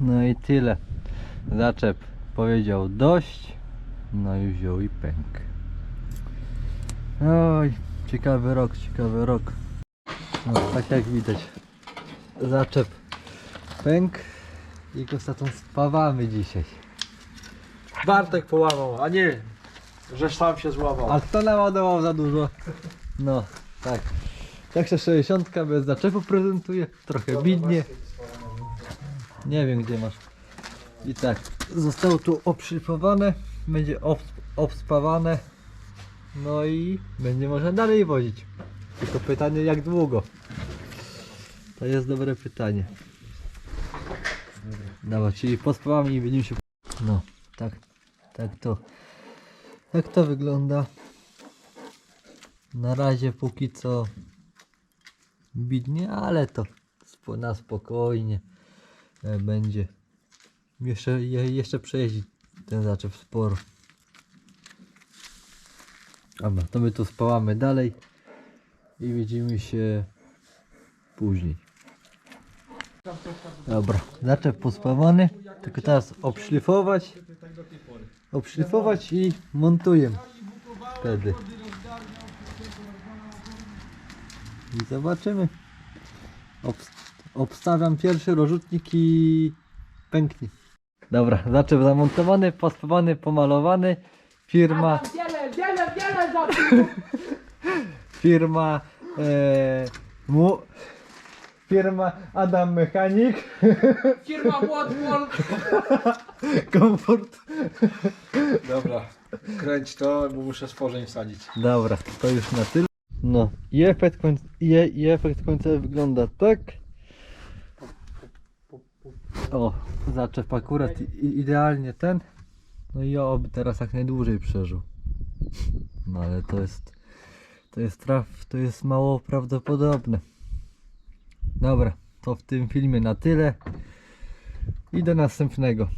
No i tyle. Zaczep powiedział dość. No i wziął i pęk. Oj, ciekawy rok, ciekawy rok. No, tak jak widać. Zaczep pęk i go za tą spawamy dzisiaj. Bartek połamał, a nie, że sam się złamał. A kto naładował za dużo? No, tak. Tak się 60 bez zaczepu prezentuje. Trochę bidnie. Nie wiem gdzie masz. I tak, zostało tu obszlifowane, będzie obs- obspawane. No i będzie można dalej wozić. Tylko pytanie jak długo? To jest dobre pytanie. Dobra, czyli pospawamy i będziemy się... No, tak, tak to... Tak to wygląda. Na razie póki co bidnie, ale to na spokojnie będzie. Jeszcze, je, jeszcze ten zaczep sporo. Dobra, to my tu spałamy dalej i widzimy się później. Dobra, zaczep pospawany, tylko teraz obszlifować, obszlifować i montuję wtedy. I zobaczymy. Obstawiam pierwszy rozrzutnik i pęknie. Dobra, zaczep zamontowany, pospawany, pomalowany. Firma, Wiele, wiele, wiele za firma, e, mu, firma Adam Mechanik, Firma Watwall. komfort. Dobra, kręć to, bo muszę stworzeń wsadzić. Dobra, to już na tyle. No i efekt, końc i, i efekt końcowy wygląda tak. O, zaczep akurat idealnie ten. No i oby teraz jak najdłużej przeżył. No ale to jest, to jest traf, to jest mało prawdopodobne. Dobra, to w tym filmie na tyle. I do następnego.